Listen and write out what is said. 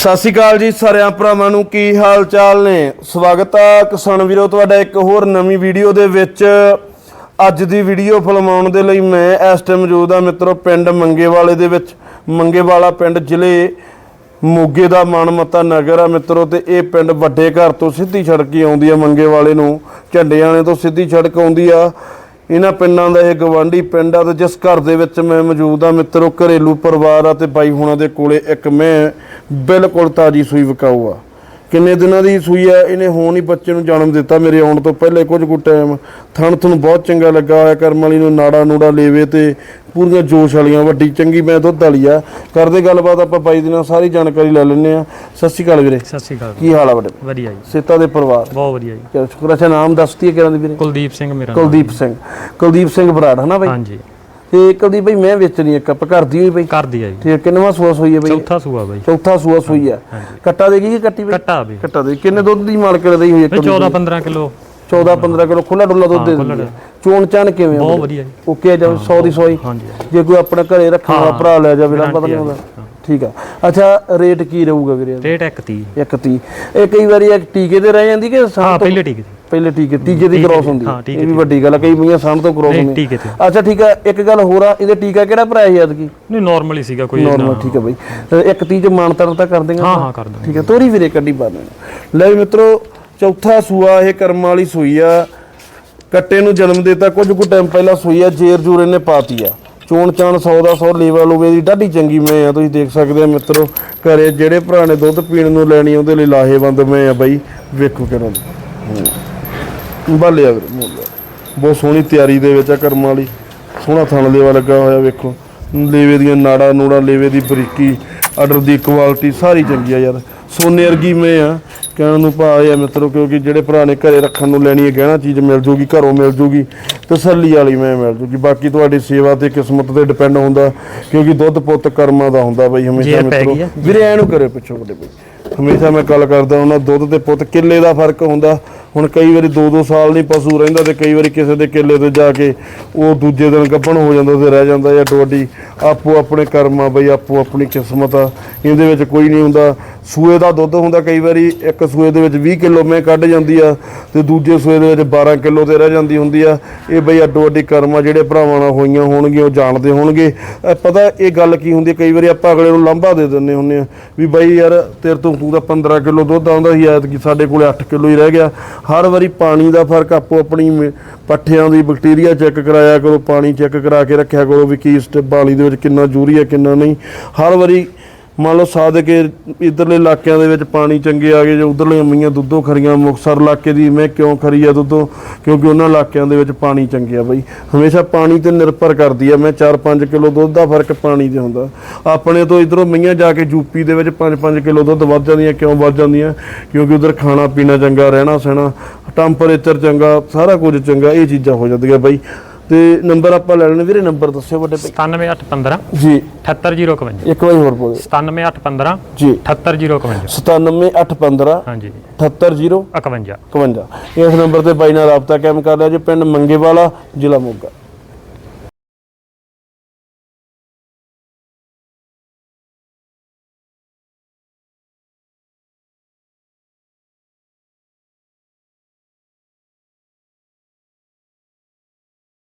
ਸਤਿ ਸ਼੍ਰੀ ਅਕਾਲ ਜੀ ਸਾਰਿਆਂ ਭਰਾਵਾਂ ਨੂੰ, ਕੀ ਹਾਲ ਚਾਲ ਨੇ? ਸਵਾਗਤ ਆ ਕਿਸਾਨ ਵੀਰੋ, ਤੁਹਾਡਾ ਇੱਕ ਹੋਰ ਨਵੀਂ ਵੀਡੀਓ ਦੇ ਵਿੱਚ। ਅੱਜ ਦੀ ਵੀਡੀਓ ਫਿਲਮਾਉਣ ਦੇ ਲਈ ਮੈਂ ਇਸ ਟਾਈਮ ਮੌਜੂਦ ਹਾਂ ਮਿੱਤਰੋ, ਪਿੰਡ ਮੰਗੇਵਾਲੇ ਦੇ ਵਿੱਚ। ਮੰਗੇਵਾਲਾ ਪਿੰਡ ਜ਼ਿਲ੍ਹੇ ਮੋਗੇ ਦਾ ਮਨਮੱਤਾ ਨਗਰ ਆ ਮਿੱਤਰੋ, ਤੇ ਇਹ ਪਿੰਡ ਵੱਡੇ ਘਰ ਤੋਂ ਸਿੱਧੀ ਸੜਕ ਹੀ ਆਉਂਦੀ ਆ ਮੰਗੇਵਾਲੇ ਨੂੰ। ਝੰਡੇ ਝੰਡਿਆਣੇ ਤੋਂ ਸਿੱਧੀ ਸੜਕ ਆਉਂਦੀ ਆ। ਇਹਨਾਂ ਪਿੰਡਾਂ ਦਾ ਇਹ ਗਵਾਂਢੀ ਪਿੰਡ ਆ ਤੇ ਜਿਸ ਘਰ ਦੇ ਵਿੱਚ ਮੈਂ ਮੌਜੂਦ ਆ ਮਿੱਤਰੋ, ਘਰੇਲੂ ਪਰਿਵਾਰ ਆ ਤੇ ਬਾਈ ਹੁਣਾਂ ਦੇ ਕੋਲੇ ਇੱਕ ਮੈਂ ਬਿਲਕੁਲ ਤਾਜੀ ਸੂਈ ਵਿਕਾਊ ਆ। ਕਿੰਨੇ ਦਿਨਾਂ ਦੀ ਸੂਈ ਆ ਇਹਨੇ ਹੁਣ ਹੀ ਬੱਚੇ ਨੂੰ ਜਨਮ ਦਿੱਤਾ ਮੇਰੇ ਆਉਣ ਤੋਂ ਪਹਿਲੇ ਕੁਝ ਕੁ ਟਾਈਮ ਥਣ ਤੁਹਾਨੂੰ ਬਹੁਤ ਚੰਗਾ ਲੱਗਾ ਹੋਇਆ ਕਰਮ ਵਾਲੀ ਨੂੰ ਨਾੜਾ ਨੂੜਾ ਲੇਵੇ ਤੇ ਪੂਰੀਆਂ ਜੋਸ਼ ਵਾਲੀਆਂ ਵੱਡੀ ਚੰਗੀ ਮੈਂ ਦੁੱਧ ਵਾਲੀ ਆ। ਕਰਦੇ ਗੱਲਬਾਤ ਆਪਾਂ ਬਾਈ ਦੀ ਨਾਲ ਸਾਰੀ ਜਾਣਕਾਰੀ ਲੈ ਲੈਂਦੇ ਆ ਸਤਿ ਸ਼੍ਰੀ ਅਕਾਲ ਵੀਰੇ। ਸਤਿ ਸ਼੍ਰੀ ਅਕਾਲ। ਕੀ ਹਾਲ ਆ ਵੱਡੇ ਵਧੀਆ ਜੀ। ਸੇਤਾ ਦੇ ਪਰਿਵਾਰ? ਬਹੁਤ ਵਧੀਆ ਜੀ। ਚਲ ਸ਼ੁਕਰ ਅੱਛਾ ਨਾਮ ਦੱਸਤੀ ਹੈ ਕਿਹਨਾਂ ਦੀ ਵੀਰੇ? ਕੁਲਦੀਪ ਸਿੰਘ ਮੇਰਾ। ਕੁਲਦੀਪ ਸਿੰਘ। ਕੁਲਦੀਪ ਸਿੰਘ ਬਰਾੜ ਹਨਾ ਬਾਈ? ਹਾਂਜੀ। ਤੇ ਕੁਲਦੀਪ ਬਾਈ ਮੈਂ ਵੇਚਣੀ ਇੱਕ ਕੱਪ ਘਰ ਦੀ ਹੋਈ ਬਾਈ। ਕਰਦੀ ਆ ਜੀ। ਠੀਕ ਕਿੰਨਵਾਂ ਸੂਆ ਸੂਈ ਹੈ ਬਾਈ। ਚੌਥਾ ਸੂਆ ਬਾਈ। ਚੌਥਾ ਸੂਆ ਸੂਈ ਆ। ਕੱਟਾ ਦੇਗੀ ਕਿ ਕੱਟੀ ਬਾਈ? ਕੱਟਾ ਵੀ ਕੱਟਾ ਦੇ। ਕਿੰਨੇ ਦੁੱਧ ਦੀ ਮਾਲਕ ਰਹੀ ਹੋਈ ਹੈ ਬਈ 14 15 ਕਿਲੋ। 14 15 ਕਿਲੋ ਖੁੱਲਾ ਡੁੱਲਾ ਦੁੱਧ ਦੇ ਦਿੰਦੀ ਹੈ ਚੋਣ ਚਾਣ ਕਿਵੇਂ ਆ ਬਹੁਤ ਵਧੀਆ ਜੀ। ਓਕੇ ਜਾ 100 ਦੀ 100 ਹੀ ਹਾਂਜੀ ਜੇ ਕੋਈ ਆਪਣਾ ਘਰੇ ਰੱਖਣ ਵਾਲਾ ਭਰਾ ਲੈ ਜਾਵੇ ਨਾ ਪਤਾ ਨਹੀਂ ਹੁੰਦਾ। ਠੀਕ ਆ। ਅੱਛਾ ਰੇਟ ਕੀ ਰਹੂਗਾ ਵੀਰੇ? ਰੇਟ 130 ਇੱਕ ਤੀ ਇਹ ਕਈ ਵਾਰੀ ਇੱਕ ਟੀਕੇ ਤੇ ਰਹਿ ਜਾਂਦੀ ਕਿ ਹਾਂ ਪਹਿਲੇ ਟੀਕੇ ਤੇ। ਪਹਿਲੇ ਟੀਕੇ ਤੀਜੇ ਦੀ ਕ੍ਰਾਸ ਹੁੰਦੀ ਹਾਂ, ਇਹ ਵੀ ਵੱਡੀ ਗੱਲ ਆ ਕਈ ਮੀਆਂ ਸਾਹ ਤੋਂ ਕ੍ਰਾਸ ਹੁੰਦੀ ਤੇ ਅੱਛਾ ਠੀਕ ਆ ਇੱਕ ਗੱਲ ਹੋਰ ਆ ਇਹਦੇ ਟੀਕਾ ਕਿਹੜਾ ਭਰਾਇਆ ਯਾਦ ਕੀ? ਨਹੀਂ ਨਾਰਮਲ ਹੀ ਸੀਗਾ ਕੋਈ ਨਾਰਮਲ ਠੀਕ ਹੈ ਬਾਈ। ਇੱਕ ਤੀ ਚ ਮਾਨਤਨ ਤਾਂ ਕਰ ਦੇਗਾ ਹਾਂ ਹਾਂ ਕਰ ਦਾਂਗੇ ਠੀਕ ਹੈ ਤੋਰੀ ਵੀਰੇ ਕੱਢੀ ਪਾ ਦੇਣਾ। ਲੈ ਵੀ ਮਿੱਤਰੋ ਚੌਥਾ ਸੂਆ ਇਹ ਕਰਮ ਵਾਲੀ ਸੂਈ ਆ। ਕੱਟੇ ਨੂੰ ਜਨਮ ਦਿੱਤਾ ਕੁਝ ਕੁ ਟਾਈਮ ਪਹਿਲਾਂ ਸੂਈ ਆ ਜੇਰ ਜੂਰ ਇਹਨੇ ਪਾਤੀ ਆ। ਚੋਣ ਚਾਣ 100 ਦਾ 100 ਲੈਵਲ ਹੋਵੇ ਦੀ ਡਾਢੀ ਚੰਗੀ ਮੈਂ ਆ ਤੁਸੀਂ ਦੇਖ ਸਕਦੇ ਆ ਮਿੱਤਰੋ ਘਰੇ ਜਿਹੜੇ ਭਰਾ ਨੇ ਦੁੱਧ ਪੀਣ ਨੂੰ ਲੈਣੀ ਉਹਦੇ ਲਈ ਲਾਹੇਵੰਦ ਮੈਂ ਆ ਬਾਈ ਵੇਖੋ ਕਿਹਨਾਂ ਦੀ ਬਾਲਿਆ ਵੀਰੇ ਮੂੰਹ ਲਿਆ। ਬਹੁਤ ਸੋਹਣੀ ਤਿਆਰੀ ਦੇ ਵਿੱਚ ਆ ਕਰਮ ਵਾਲੀ। ਸੋਹਣਾ ਥਣ ਲੇਵਾ ਲੱਗਾ ਹੋਇਆ ਵੇਖੋ। ਲੇਵੇ ਦੀਆਂ ਨਾੜਾ ਨੂੜਾ ਲੇਵੇ ਦੀ ਬਰੀਕੀ ਆਰਡਰ ਦੀ ਕੁਆਲਿਟੀ ਸਾਰੀ ਚੰਗੀ ਆ ਯਾਰ। ਸੋਨੇ ਵਰਗੀ ਮੈਂ ਆ। ਕਹਿਣ ਨੂੰ ਭਾਅ ਆ ਮਿੱਤਰੋ ਕਿਉਂਕਿ ਜਿਹੜੇ ਭਰਾ ਨੇ ਘਰੇ ਰੱਖਣ ਨੂੰ ਲੈਣੀ ਹੈ ਗਹਿਣਾ ਚੀਜ਼ ਮਿਲ ਜੂਗੀ ਘਰੋਂ ਮਿਲ ਜੂਗੀ ਤਸੱਲੀ ਵਾਲੀ ਮੈਂ ਮਿਲ ਜੂਗੀ। ਬਾਕੀ ਤੁਹਾਡੀ ਸੇਵਾ ਤੇ ਕਿਸਮਤ ਤੇ ਡਿਪੈਂਡ ਹੁੰਦਾ ਕਿਉਂਕਿ ਦੁੱਧ ਪੁੱਤ ਕਰਮਾਂ ਦਾ ਹੁੰਦਾ ਬਈ ਹਮੇਸ਼ਾ ਮਿੱਤਰੋ। ਵੀਰੇ ਐਨੂੰ ਕਰੇ ਪਿੱਛੋਂ ਵੱਡੇ ਬਈ। ਹਮੇਸ਼ਾ ਮੈਂ ਗੱਲ ਕਰਦਾ ਉਹਨਾਂ ਦੁੱਧ ਤੇ ਪੁੱਤ ਕਿੱਲੇ ਦਾ ਫ਼ਰਕ ਹੁੰਦਾ। ਹੁਣ ਕਈ ਵਾਰੀ 2-2 ਸਾਲ ਨਹੀਂ ਪਸ਼ੂ ਰਹਿੰਦਾ ਤੇ ਕਈ ਵਾਰੀ ਕਿਸੇ ਦੇ ਕਿੱਲੇ ਤੇ ਜਾ ਕੇ ਉਹ ਦੂਜੇ ਦਿਨ ਗੱਭਣ ਹੋ ਜਾਂਦਾ ਤੇ ਰਹਿ ਜਾਂਦਾ ਜਾਂ ਡੋਡੀ ਆਪੋ ਆਪਣੇ ਕਰਮ ਆ ਬਈ ਆਪੋ ਆਪਣੀ ਕਿਸਮਤ ਆ। ਇਹਦੇ ਵਿੱਚ ਕੋਈ ਨਹੀਂ ਹੁੰਦਾ। ਸੂਏ ਦਾ ਦੁੱਧ ਹੁੰਦਾ ਕਈ ਵਾਰੀ ਇੱਕ ਸੂਏ ਦੇ ਵਿੱਚ 20 ਕਿਲੋ ਮੈਂ ਕੱਢ ਜਾਂਦੀ ਆ ਤੇ ਦੂਜੇ ਸੂਏ ਦੇ ਵਿੱਚ 12 ਕਿਲੋ ਤੇ ਰਹਿ ਜਾਂਦੀ ਹੁੰਦੀ ਆ। ਇਹ ਬਈ ਅੱਡੋ ਅੱਡੀ ਕਰਮ ਆ ਜਿਹੜੇ ਭਰਾਵਾਂ ਨਾਲ ਹੋਈਆਂ ਹੋਣਗੀਆਂ ਉਹ ਜਾਣਦੇ ਹੋਣਗੇ। ਇਹ ਪਤਾ ਇਹ ਗੱਲ ਕੀ ਹੁੰਦੀ ਹੈ, ਕਈ ਵਾਰੀ ਆਪਾਂ ਅਗਲੇ ਨੂੰ ਲਾਂਭਾ ਦੇ ਦਿੰਦੇ ਹੁੰਦੇ ਆ ਵੀ ਬਈ ਯਾਰ ਤੇਰੇ ਤੋਂ ਤੂੰ ਤਾਂ 15 ਕਿਲੋ ਦੁੱਧ ਆਉਂਦਾ ਸੀ ਐਤਕੀ ਸਾਡੇ ਕੋਲੇ 8 ਕਿਲੋ ਹੀ ਰਹਿ ਗਿਆ। ਹਰ ਵਾਰੀ ਪਾਣੀ ਦਾ ਫ਼ਰਕ ਆਪੋ ਆਪਣੀ ਪੱਠਿਆਂ ਦੀ ਬੈਕਟੀਰੀਆ ਚੈੱਕ ਕਰਾਇਆ ਕਰੋ, ਪਾਣੀ ਚੈੱਕ ਕਰਾ ਕੇ ਰੱਖਿਆ ਕਰੋ ਵੀ ਕੀ ਇਸ ਪਾਣੀ ਦੇ ਵਿੱਚ ਕਿੰਨਾ ਯੂਰੀਆ ਕਿੰਨਾ ਨਹੀਂ। ਹਰ ਵਾਰੀ ਮੰਨ ਲਓ ਸਾਦ ਕੇ ਇਧਰਲੇ ਇਲਾਕਿਆਂ ਦੇ ਵਿੱਚ ਪਾਣੀ ਚੰਗੇ ਆ ਗਏ, ਜਾਂ ਉਧਰਲੇ ਮੀਆਂ ਦੁੱਧੋਂ ਖਰੀਆਂ ਮੁਕਸਰ ਇਲਾਕੇ ਦੀ ਮੈਂ ਕਿਉਂ ਖਰੀ ਆ ਦੁੱਧੋਂ? ਕਿਉਂਕਿ ਉਹਨਾਂ ਇਲਾਕਿਆਂ ਦੇ ਵਿੱਚ ਪਾਣੀ ਚੰਗੇ ਆ ਬਈ। ਹਮੇਸ਼ਾ ਪਾਣੀ ਤੇ ਨਿਰਭਰ ਕਰਦੀ ਆ। ਮੈਂ 4-5 ਕਿਲੋ ਦੁੱਧ ਦਾ ਫ਼ਰਕ ਪਾਣੀ ਤੇ ਹੁੰਦਾ। ਆਪਣੇ ਤੋਂ ਇਧਰੋਂ ਮਈਆਂ ਜਾ ਕੇ ਯੂਪੀ ਦੇ ਵਿੱਚ 5-5 ਕਿਲੋ ਦੁੱਧ ਵੱਧ ਜਾਂਦੀਆਂ, ਕਿਉਂ ਵੱਧ ਜਾਂਦੀਆਂ? ਕਿਉਂਕਿ ਉਧਰ ਖਾਣਾ ਪੀਣਾ ਚੰਗਾ, ਰਹਿਣਾ ਸਹਿਣਾ, ਟੈਂਪਰੇਚਰ ਚੰਗਾ, ਸਾਰਾ ਕੁਝ ਚੰਗਾ, ਇਹ ਚੀਜ਼ਾਂ ਹੋ ਜਾਂਦੀਆਂ ਬਈ। ਤੇ ਨੰਬਰ ਆਪਾਂ ਲੈ ਲੈਣੇ ਵੀਰੇ ਨੰਬਰ ਦੱਸਿਓ ਵੱਡੇ ਭਾਈ। 97815 ਜੀ। 78051 ਇੱਕ ਵਾਰੀ ਹੋਰ ਬੋਲੋ। 97815 ਜੀ। 78051 97815 ਹਾਂਜੀ। 78051 51 ਇਸ ਨੰਬਰ ਤੇ ਬਾਈ ਨਾਲ ਰਾਬਤਾ ਕਾਇਮ ਕਰ ਲਿਆ ਜੀ ਪਿੰਡ ਮੰਗੇਵਾਲਾ ਜ਼ਿਲ੍ਹਾ ਮੋਗਾ।